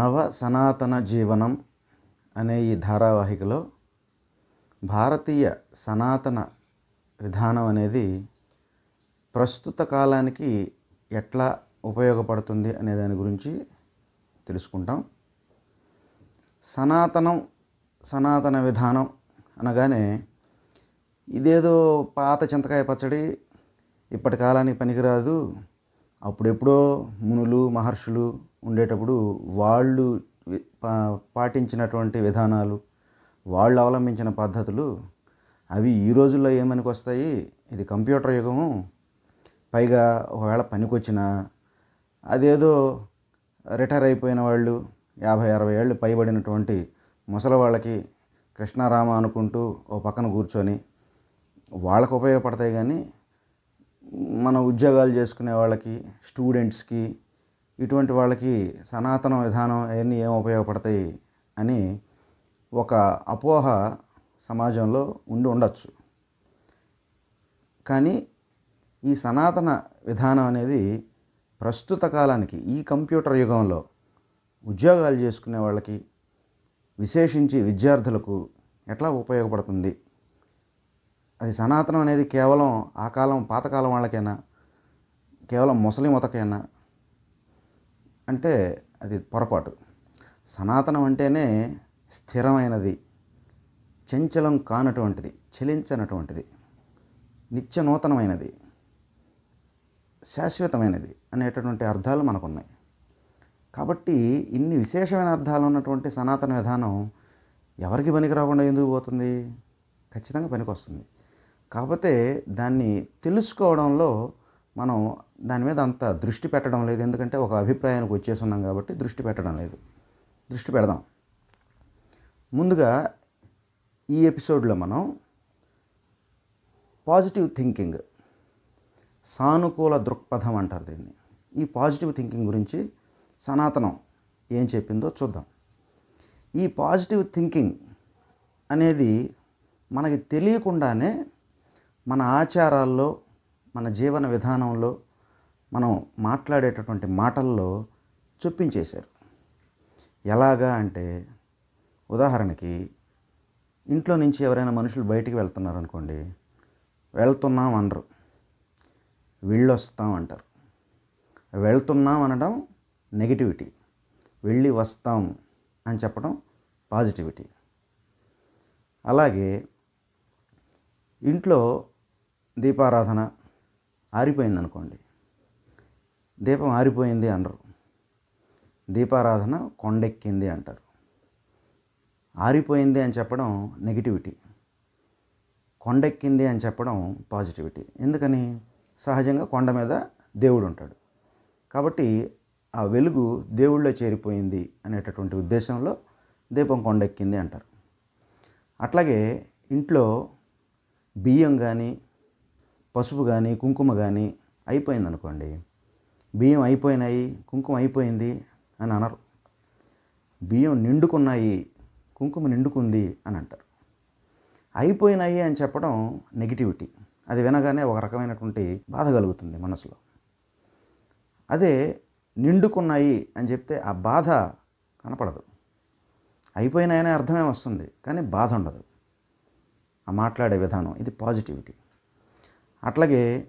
నవ సనాతన జీవనం అనే ఈ ధారావాహికలో భారతీయ సనాతన విధానం అనేది ప్రస్తుత కాలానికి ఎట్లా ఉపయోగపడుతుంది అనే దాని గురించి తెలుసుకుంటాం. సనాతనం సనాతన విధానం అనగానే ఇదేదో పాత చింతకాయ పచ్చడి ఇప్పటి కాలానికి పనికిరాదు. అప్పుడెప్పుడో మునులు మహర్షులు ఉండేటప్పుడు వాళ్ళు పా- పాటించినటువంటి విధానాలు వాళ్ళు అవలంబించిన పద్ధతులు అవి ఈ రోజుల్లో ఏమనికి వస్తాయి? ఇది కంప్యూటర్ యుగము. పైగా ఒకవేళ పనికొచ్చినా అదేదో రిటైర్ అయిపోయిన వాళ్ళు యాభై అరవై ఏళ్ళు పైబడినటువంటి ముసలి వాళ్ళకి కృష్ణారామ అనుకుంటూ ఓ పక్కన కూర్చొని వాళ్ళకు ఉపయోగపడతాయి కానీ మన ఉద్యోగాలు చేసుకునే వాళ్ళకి స్టూడెంట్స్కి ఇటువంటి వాళ్ళకి సనాతన విధానం అవన్నీ ఏం ఉపయోగపడతాయి అని ఒక అపోహ సమాజంలో ఉండి ఉండొచ్చు. కానీ ఈ సనాతన విధానం అనేది ప్రస్తుత కాలానికి ఈ కంప్యూటర్ యుగంలో ఉద్యోగాలు చేసుకునే వాళ్ళకి విశేషించి విద్యార్థులకు ఎట్లా ఉపయోగపడుతుంది? అది సనాతనం అనేది కేవలం ఆ కాలం పాతకాలం వాళ్ళకైనా కేవలం ముసలి మొతకైనా అంటే అది పొరపాటు. సనాతనం అంటేనే స్థిరమైనది చంచలం కానటువంటిది చలించనటువంటిది నిత్య నూతనమైనది శాశ్వతమైనది అనేటటువంటి అర్థాలు మనకున్నాయి. కాబట్టి ఇన్ని విశేషమైన అర్థాలు ఉన్నటువంటి సనాతన విధానం ఎవరికి పనికి రాకుండా ఎందుకు పోతుంది? ఖచ్చితంగా పనికి వస్తుంది కాకపోతే దాన్ని తెలుసుకోవడంలో మనం దాని మీద అంత దృష్టి పెట్టడం లేదు. ఎందుకంటే ఒక అభిప్రాయానికి వచ్చేసి ఉన్నాం కాబట్టి దృష్టి పెట్టడం లేదు. దృష్టి పెడదాం. ముందుగా ఈ ఎపిసోడ్లో మనం పాజిటివ్ థింకింగ్ సానుకూల దృక్పథం అంటారు దీన్ని. ఈ పాజిటివ్ థింకింగ్ గురించి సనాతనం ఏం చెప్పిందో చూద్దాం. ఈ పాజిటివ్ థింకింగ్ అనేది మనకి తెలియకుండానే మన ఆచారాల్లో మన జీవన విధానంలో మనం మాట్లాడేటటువంటి మాటల్లో చొప్పించేశారు. ఎలాగా అంటే ఉదాహరణకి ఇంట్లో నుంచి ఎవరైనా మనుషులు బయటికి వెళ్తున్నారు అనుకోండి వెళ్తున్నాం అనరు. వెళ్ళొస్తాం అంటారు. వెళ్తున్నాం అనడం నెగిటివిటీ. వెళ్ళి వస్తాం అని చెప్పడం పాజిటివిటీ. అలాగే ఇంట్లో దీపారాధన ఆరిపోయింది అనుకోండి దీపం ఆరిపోయింది అనరు. దీపారాధన కొండెక్కింది అంటారు. ఆరిపోయింది అని చెప్పడం నెగిటివిటీ. కొండెక్కింది అని చెప్పడం పాజిటివిటీ. ఎందుకని? సహజంగా కొండ మీద దేవుడు ఉంటాడు. కాబట్టి ఆ వెలుగు దేవుళ్ళో చేరిపోయింది అనేటటువంటి ఉద్దేశంలో దీపం కొండెక్కింది అంటారు. అట్లాగే ఇంట్లో బియ్యం కానీ పసుపు కానీ కుంకుమ కానీ అయిపోయింది అనుకోండి బియ్యం అయిపోయినాయి కుంకుమ అయిపోయింది అని అనరు. బియ్యం నిండుకున్నాయి కుంకుమ నిండుకుంది అని అంటారు. అయిపోయినాయి అని చెప్పడం నెగిటివిటీ. అది వినగానే ఒక రకమైనటువంటి బాధ కలుగుతుంది మనసులో. అదే నిండుకున్నాయి అని చెప్తే ఆ బాధ కనపడదు. అయిపోయినాయనే అర్థమే వస్తుంది కానీ బాధ ఉండదు. ఆ మాట్లాడే విధానం ఇది పాజిటివిటీ. అట్లాగే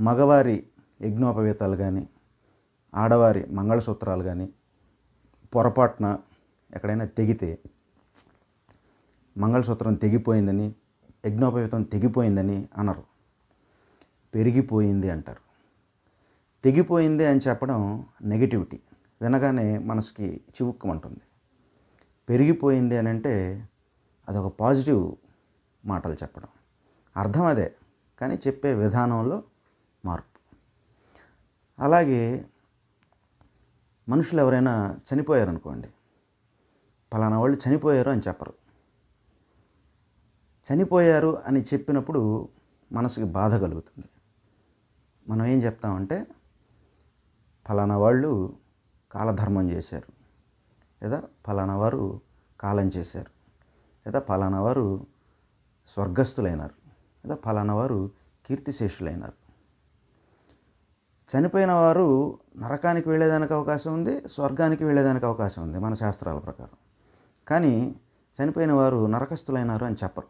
మగవారి యజ్ఞోపవేతాలు కానీ ఆడవారి మంగళసూత్రాలు కానీ పొరపాటున ఎక్కడైనా తెగితే మంగళసూత్రం తెగిపోయిందని యజ్ఞోపవేతం తెగిపోయిందని అనరు. పెరిగిపోయింది అంటారు. తెగిపోయింది అని చెప్పడం నెగిటివిటీ. వినగానే మనసుకి చివుక్కుమంటుంది. పెరిగిపోయింది అని అంటే అదొక పాజిటివ్ మాటలు చెప్పడం. అర్థం అదే. కానీ చెప్పే విధానంలో మార్పు. అలాగే మనుషులు ఎవరైనా చనిపోయారనుకోండి పలానా వాళ్ళు చనిపోయారు అని చెప్పరు. చనిపోయారు అని చెప్పినప్పుడు మనసుకి బాధ కలుగుతుంది. మనం ఏం చెప్తామంటే ఫలానా వాళ్ళు కాలధర్మం చేశారు లేదా ఫలానా వారు కాలం చేశారు లేదా ఫలానా వారు స్వర్గస్థులైనారు. లేదా ఫలానా వారు కీర్తిశేషులైనారు. చనిపోయిన వారు నరకానికి వెళ్ళేదానికి అవకాశం ఉంది స్వర్గానికి వెళ్ళేదానికి అవకాశం ఉంది మన శాస్త్రాల ప్రకారం. కానీ చనిపోయిన వారు నరకస్తులైనారు అని చెప్పరు.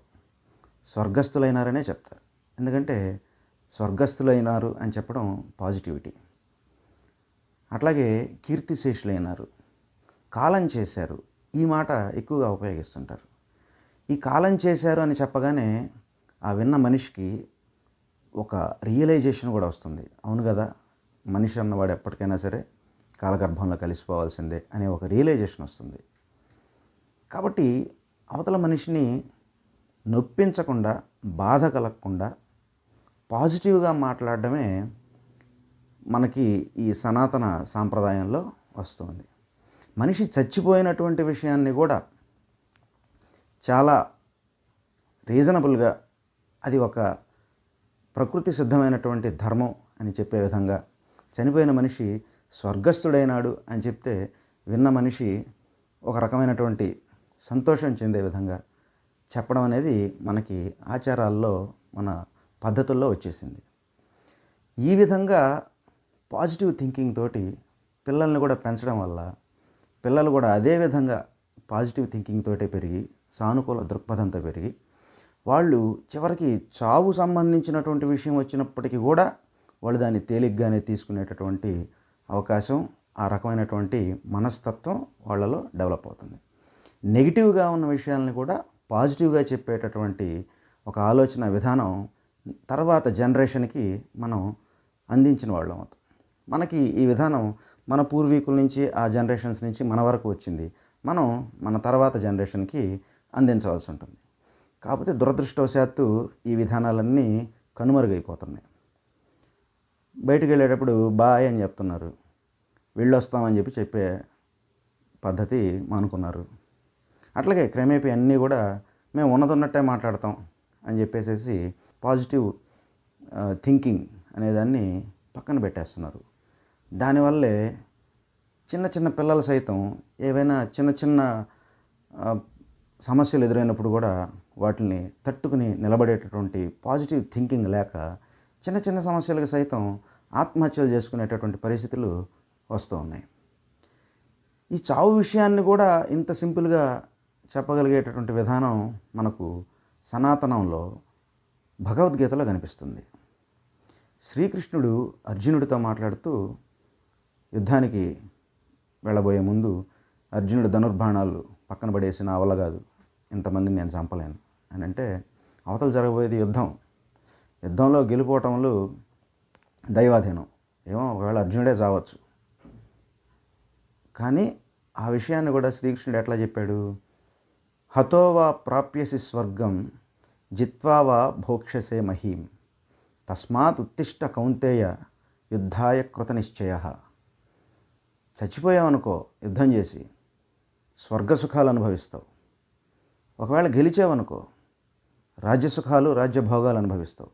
స్వర్గస్థులైనారనే చెప్తారు. ఎందుకంటే స్వర్గస్థులైనారు అని చెప్పడం పాజిటివిటీ. అట్లాగే కీర్తిశేషులైనారు. కాలం చేశారు. ఈ మాట ఎక్కువగా ఉపయోగిస్తుంటారు. ఈ కాలం చేశారు అని చెప్పగానే ఆ విన్న మనిషికి ఒక రియలైజేషన్ కూడా వస్తుంది. అవును కదా? మనిషి అన్నవాడు ఎప్పటికైనా సరే కాలగర్భంలో కలిసిపోవాల్సిందే అనే ఒక రియలైజేషన్ వస్తుంది. కాబట్టి అవతల మనిషిని నొప్పించకుండా బాధ కలగకుండా పాజిటివ్గా మాట్లాడడమే మనకి ఈ సనాతన సాంప్రదాయంలో వస్తుంది. మనిషి చచ్చిపోయినటువంటి విషయాన్ని కూడా చాలా రీజనబుల్గా అది ఒక ప్రకృతి సిద్ధమైనటువంటి ధర్మం అని చెప్పే విధంగా చనిపోయిన మనిషి స్వర్గస్థుడైనాడు అని చెప్తే విన్న మనిషి ఒక రకమైనటువంటి సంతోషం చెందే విధంగా చెప్పడం అనేది మనకి ఆచారాల్లో మన పద్ధతుల్లో వచ్చేసింది. ఈ విధంగా పాజిటివ్ థింకింగ్ తోటి పిల్లల్ని కూడా పెంచడం వల్ల పిల్లలు కూడా అదే విధంగా పాజిటివ్ థింకింగ్ తోటే పెరిగి సానుకూల దృక్పథంతో పెరిగి వాళ్ళు చివరికి చావు సంబంధించినటువంటి విషయం వచ్చినప్పటికీ కూడా వాళ్ళు దాన్ని తేలిగ్గానే తీసుకునేటటువంటి అవకాశం ఆ రకమైనటువంటి మనస్తత్వం వాళ్ళలో డెవలప్ అవుతుంది. నెగిటివ్గా ఉన్న విషయాల్ని కూడా పాజిటివ్గా చెప్పేటటువంటి ఒక ఆలోచన విధానం తర్వాత జనరేషన్కి మనం అందించిన వాళ్ళం అవుతాం. మనకి ఈ విధానం మన పూర్వీకుల నుంచి ఆ జనరేషన్స్ నుంచి మన వరకు వచ్చింది. మనం మన తర్వాత జనరేషన్కి అందించవలసి ఉంటుంది. కాకపోతే దురదృష్టవశాత్తు ఈ విధానాలన్నీ కనుమరుగైపోతున్నాయి. బయటికి వెళ్ళేటప్పుడు బాయ్ అని చెప్తున్నారు. వెళ్ళొస్తామని చెప్పి చెప్పే పద్ధతి మానుకున్నారు. అట్లాగే క్రమేపీ అన్నీ కూడా మేము ఉన్నదన్నట్టే మాట్లాడతాం అని చెప్పేసేసి పాజిటివ్ థింకింగ్ అనేదాన్ని పక్కన పెట్టేస్తున్నారు. దానివల్లే చిన్న చిన్న పిల్లలు సైతం ఏవైనా చిన్న చిన్న సమస్యలు ఎదురైనప్పుడు కూడా వాటిని తట్టుకుని నిలబడేటటువంటి పాజిటివ్ థింకింగ్ లేక చిన్న చిన్న సమస్యలకు సైతం ఆత్మహత్యలు చేసుకునేటటువంటి పరిస్థితులు వస్తూ ఉన్నాయి. ఈ చావు విషయాన్ని కూడా ఇంత సింపుల్గా చెప్పగలిగేటటువంటి విధానం మనకు సనాతనంలో భగవద్గీతలో కనిపిస్తుంది. శ్రీకృష్ణుడు అర్జునుడితో మాట్లాడుతూ యుద్ధానికి వెళ్ళబోయే ముందు అర్జునుడు ధనుర్బాణాలు పక్కన పడేసిన అవలగాదు కాదు. ఇంతమందిని నేను చంపలేను. అని అంటే అవతల జరగబోయేది యుద్ధం. యుద్ధంలో గెలిపోవటంలో దైవాధీనం. ఏమో ఒకవేళ అర్జునుడే చావచ్చు. కానీ ఆ విషయాన్ని కూడా శ్రీకృష్ణుడు ఎట్లా చెప్పాడు? హతోవా ప్రాప్యసి స్వర్గం జిత్వావా భోక్షసే మహీం. తస్మాత్ ఉత్తిష్ట కౌంతేయ యుద్ధాయ కృత నిశ్చయ. చచ్చిపోయావనుకో యుద్ధం చేసి స్వర్గ సుఖాలు అనుభవిస్తావు. ఒకవేళ గెలిచావనుకో రాజ్య సుఖాలు అనుభవిస్తావు.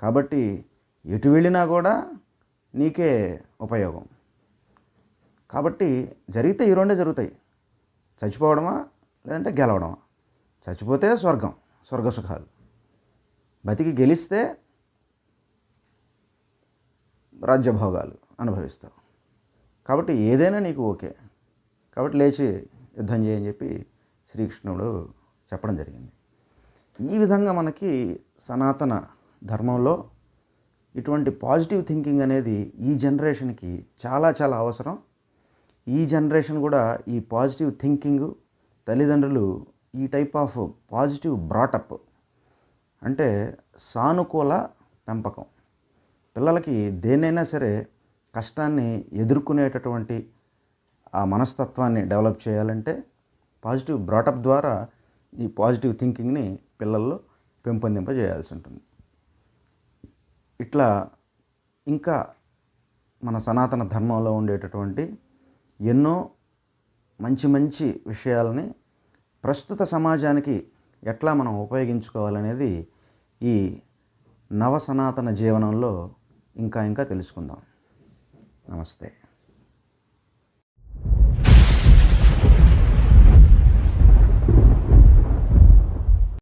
కాబట్టి ఎటు వెళ్ళినా కూడా నీకే ఉపయోగం. కాబట్టి జరిగితే ఈ రెండే జరుగుతాయి. చచ్చిపోవడమా లేదంటే గెలవడమా. చచ్చిపోతే స్వర్గం స్వర్గ సుఖాలు బతికి గెలిస్తే రాజ్యభోగాలు అనుభవిస్తావు. కాబట్టి ఏదైనా నీకు ఓకే. కాబట్టి లేచి యుద్ధం చేయని చెప్పి శ్రీకృష్ణుడు చెప్పడం జరిగింది. ఈ విధంగా మనకి సనాతన ధర్మంలో ఇటువంటి పాజిటివ్ థింకింగ్ అనేది ఈ జనరేషన్కి చాలా చాలా అవసరం. ఈ జనరేషన్ కూడా ఈ పాజిటివ్ థింకింగ్ తల్లిదండ్రులు ఈ టైప్ ఆఫ్ పాజిటివ్ బ్రాటప్ అంటే సానుకూల పెంపకం. పిల్లలకి దేనైనా సరే కష్టాన్ని ఎదుర్కొనేటటువంటి ఆ మనస్తత్వాన్ని డెవలప్ చేయాలంటే పాజిటివ్ బ్రాటప్ ద్వారా ఈ పాజిటివ్ థింకింగ్ని పిల్లల్లో పెంపొందింపజేయాల్సి ఉంటుంది ఇట్లా ఇంకా మన సనాతన ధర్మంలో ఉండేటటువంటి ఎన్నో మంచి మంచి విషయాలని ప్రస్తుత సమాజానికి ఎట్లా మనం ఉపయోగించుకోవాలనేది ఈ నవ సనాతన జీవనంలో ఇంకా ఇంకా తెలుసుకుందాం. నమస్తే.